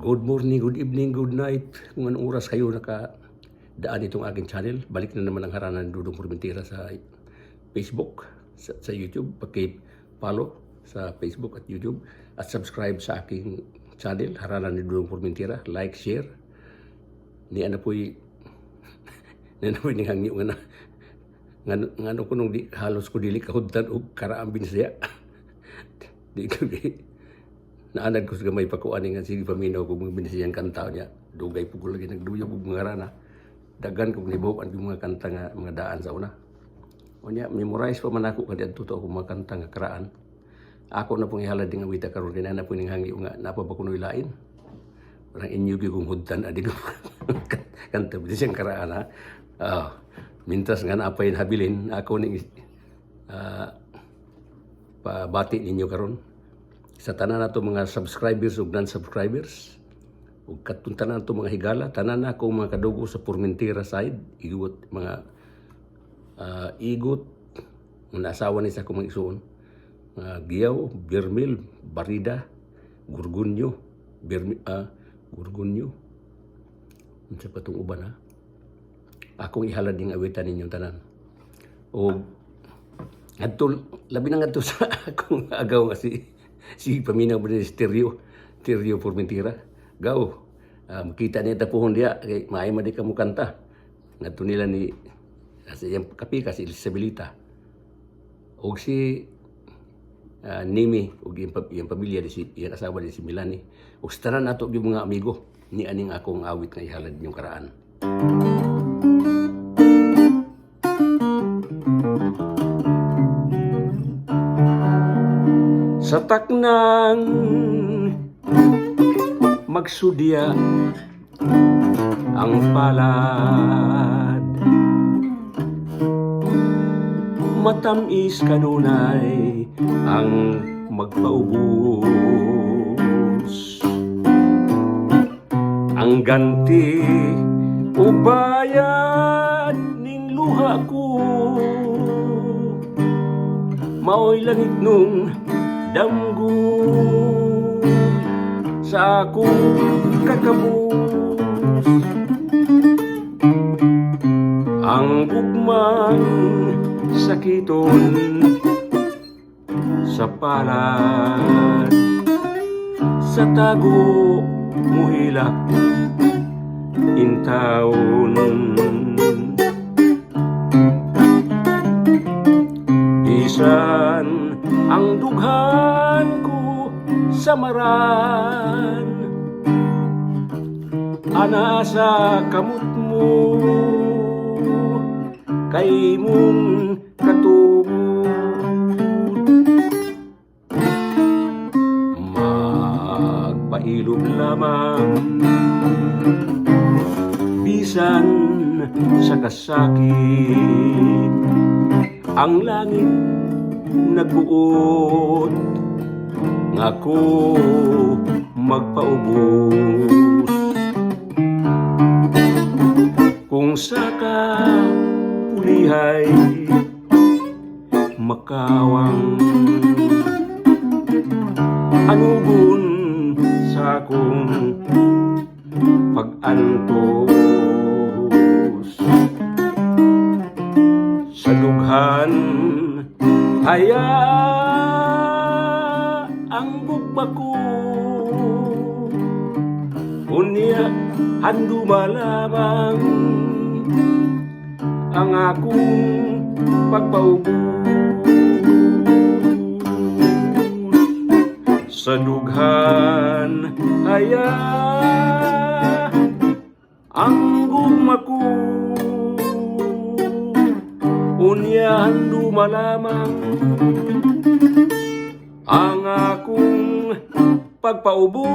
Good morning, good evening, good night. Kung anong oras kayo nakadaan itong aking channel, balik na naman ang haranan ng Dudong Formentera sa Facebook, sa, sa YouTube. Paki-follow sa Facebook at YouTube at subscribe sa aking channel, haranan ni Dudong Formentera. Like, share. Ni ano po'y ni ano po'y ninghangi nga na nga nga ko nung di, halos ko dili kahudtan og karaang binsaya. di ko di naanad ko sa gamay pakuan nga sige paminaw kung mga binisiyang kanta niya. Dugay po ko lagi nagduyog og mga rana. Dagan kog nibuok ang mga kanta nga mga daan sa una. Unya memorize pa man ako kadi adto ako mga kanta nga karaan. Ako na pong ihalad nga wita karon kay na po ning hangi nga napa ba kuno lain? Parang inyo gyud kong hudtan adi ko. Kanta binisiyang karaan ha? Ah mintas nga napay habilin ako ning ah, pabati ninyo karon sa tanan nato mga subscribers ug non-subscribers ug katong tanan nato mga higala tanan na ako mga kadugo sa Formentera side igot mga ah, igot. Nga asawa ni sa akong mga igsoon mga giyaw birmil barida gurgunyo birmi ah, gurgunyo. Unsa pa tong uban ha? Akong ihalad ning awitan ninyong tanan. O Adto, labi na nga to sa akong agaw nga si, si Paminaw ba Stereo, Stereo Formentira. Gaw, uh, makita niya tapuhon diya, kay maay man di ka mo. Ngadto nila ni, kasi yung kapi kasi Isabelita. O si uh, Nimi, o yung, yung pamilya, di si, yung asawa di si Milani. O tanan nato yung mga amigo, ni aning akong awit nga ihalad yung karaan. Sa taknang magsudya ang palad. Matamis kanunay ang magpaubos. Ang ganti ubayad ning luha ko Mao'y langit nung damgo sa akong kakabus. Ang bugmang sakiton sa palad Sa tago muhilak intawon ang dughan ko sa maran. Ana sa kamot mo Kay mong katubod Magpailog lamang Bisan sa kasakit. Ang langit nagbuot. Nga ko magpaubos. Kung saka pulihay makawang anugon sa akong pag-antos haya ang bugba ko. Unya handu malamang ang akong pagpaubos sa dughan haya ang gugma ko Unyahan lumalamang ang akong pagpaubos